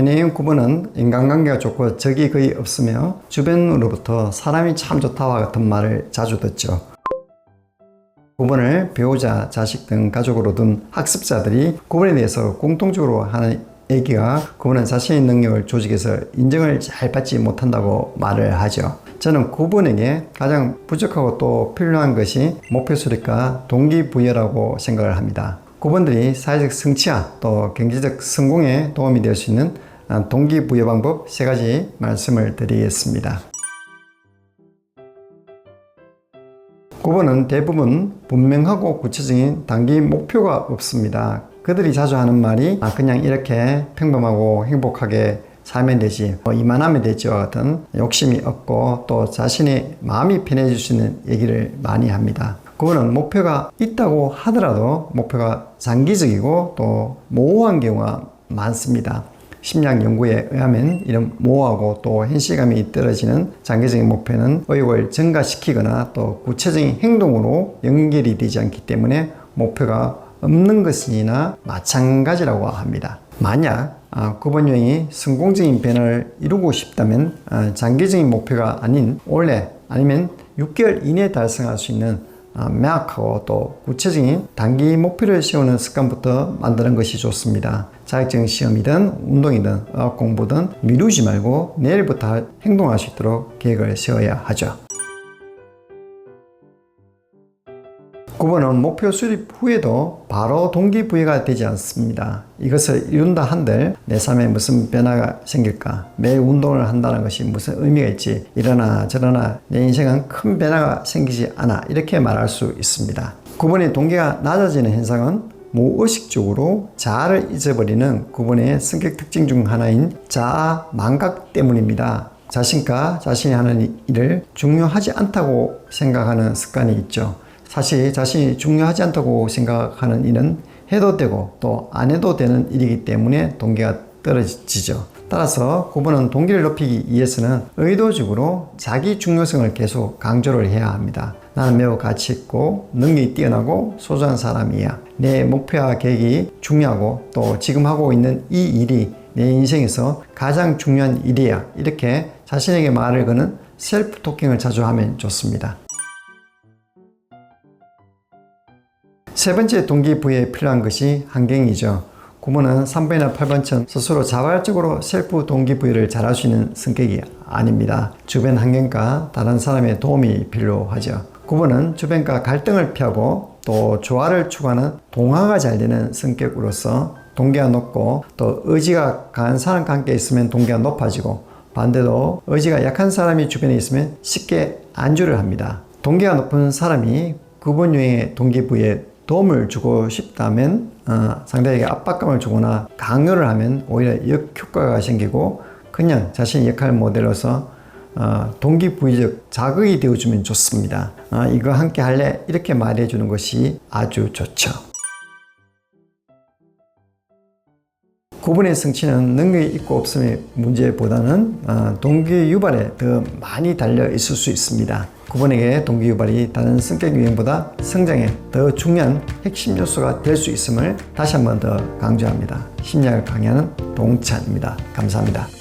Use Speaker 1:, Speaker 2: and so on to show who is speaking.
Speaker 1: NAM 9번은 인간관계가 좋고 적이 거의 없으며 주변으로부터 사람이 참 좋다와 같은 말을 자주 듣죠. 9번을 배우자, 자식 등 가족으로 둔 학습자들이 9번에 대해서 공통적으로 하는 얘기가 9번은 자신의 능력을 조직에서 인정을 잘 받지 못한다고 말을 하죠. 저는 9번에게 가장 부족하고 또 필요한 것이 목표 수립과 동기부여라고 생각을 합니다. 9번들이 사회적 성취와 또 경제적 성공에 도움이 될 수 있는 동기부여 방법 세 가지 말씀을 드리겠습니다. 9번은 대부분 분명하고 구체적인 단기 목표가 없습니다. 그들이 자주 하는 말이 아 그냥 이렇게 평범하고 행복하게 살면 되지 뭐 이만하면 되지와 같은 욕심이 없고 또 자신의 마음이 편해질 수 있는 얘기를 많이 합니다. 그거는 목표가 있다고 하더라도 목표가 장기적이고 또 모호한 경우가 많습니다. 심리학 연구에 의하면 이런 모호하고 또 현실감이 떨어지는 장기적인 목표는 의욕을 증가시키거나 또 구체적인 행동으로 연결이 되지 않기 때문에 목표가 없는 것이나 마찬가지라고 합니다. 만약 아, 9번 유형이 성공적인 변화를 이루고 싶다면 아, 장기적인 목표가 아닌 올해 아니면 6개월 이내에 달성할 수 있는 아, 명확하고 또 구체적인 단기 목표를 세우는 습관부터 만드는 것이 좋습니다. 자격증 시험이든 운동이든 공부든 미루지 말고 내일부터 행동할 수 있도록 계획을 세워야 하죠. 9번은 목표 수립 후에도 바로 동기부여가 되지 않습니다. 이것을 이룬다 한들 내 삶에 무슨 변화가 생길까? 매일 운동을 한다는 것이 무슨 의미가 있지? 이러나 저러나 내 인생은 큰 변화가 생기지 않아. 이렇게 말할 수 있습니다. 9번의 동기가 낮아지는 현상은 무의식적으로 자아를 잊어버리는 9번의 성격 특징 중 하나인 자아 망각 때문입니다. 자신과 자신이 하는 일을 중요하지 않다고 생각하는 습관이 있죠. 사실 자신이 중요하지 않다고 생각하는 일은 해도 되고 또 안 해도 되는 일이기 때문에 동기가 떨어지죠. 따라서 9번은 동기를 높이기 위해서는 의도적으로 자기 중요성을 계속 강조를 해야 합니다. 나는 매우 가치 있고 능력이 뛰어나고 소중한 사람이야. 내 목표와 계획이 중요하고 또 지금 하고 있는 이 일이 내 인생에서 가장 중요한 일이야. 이렇게 자신에게 말을 거는 셀프 토킹을 자주 하면 좋습니다. 세 번째 동기부여에 필요한 것이 환경이죠. 구문은 3번이나 8번처럼 스스로 자발적으로 셀프 동기부여를 잘할 수 있는 성격이 아닙니다. 주변 환경과 다른 사람의 도움이 필요하죠. 9번은 주변과 갈등을 피하고 또 조화를 추구하는 동화가 잘 되는 성격으로서 동기가 높고 또 의지가 강한 사람과 함께 있으면 동기가 높아지고 반대로 의지가 약한 사람이 주변에 있으면 쉽게 안주를 합니다. 동기가 높은 사람이 9번 유형의 동기부여에 도움을 주고 싶다면 어, 상대에게 압박감을 주거나 강요를 하면 오히려 역효과가 생기고 그냥 자신의 역할 모델로서 어, 동기부여적 자극이 되어주면 좋습니다. 어, 이거 함께 할래? 이렇게 말해주는 것이 아주 좋죠. 구분의 성취는 능력이 있고 없음의 문제보다는 어, 동기 유발에 더 많이 달려 있을 수 있습니다. 구분에게 동기 유발이 다른 성격 유형보다 성장에 더 중요한 핵심 요소가 될 수 있음을 다시 한 번 더 강조합니다. 심리학을 강의하는 동찬입니다. 감사합니다.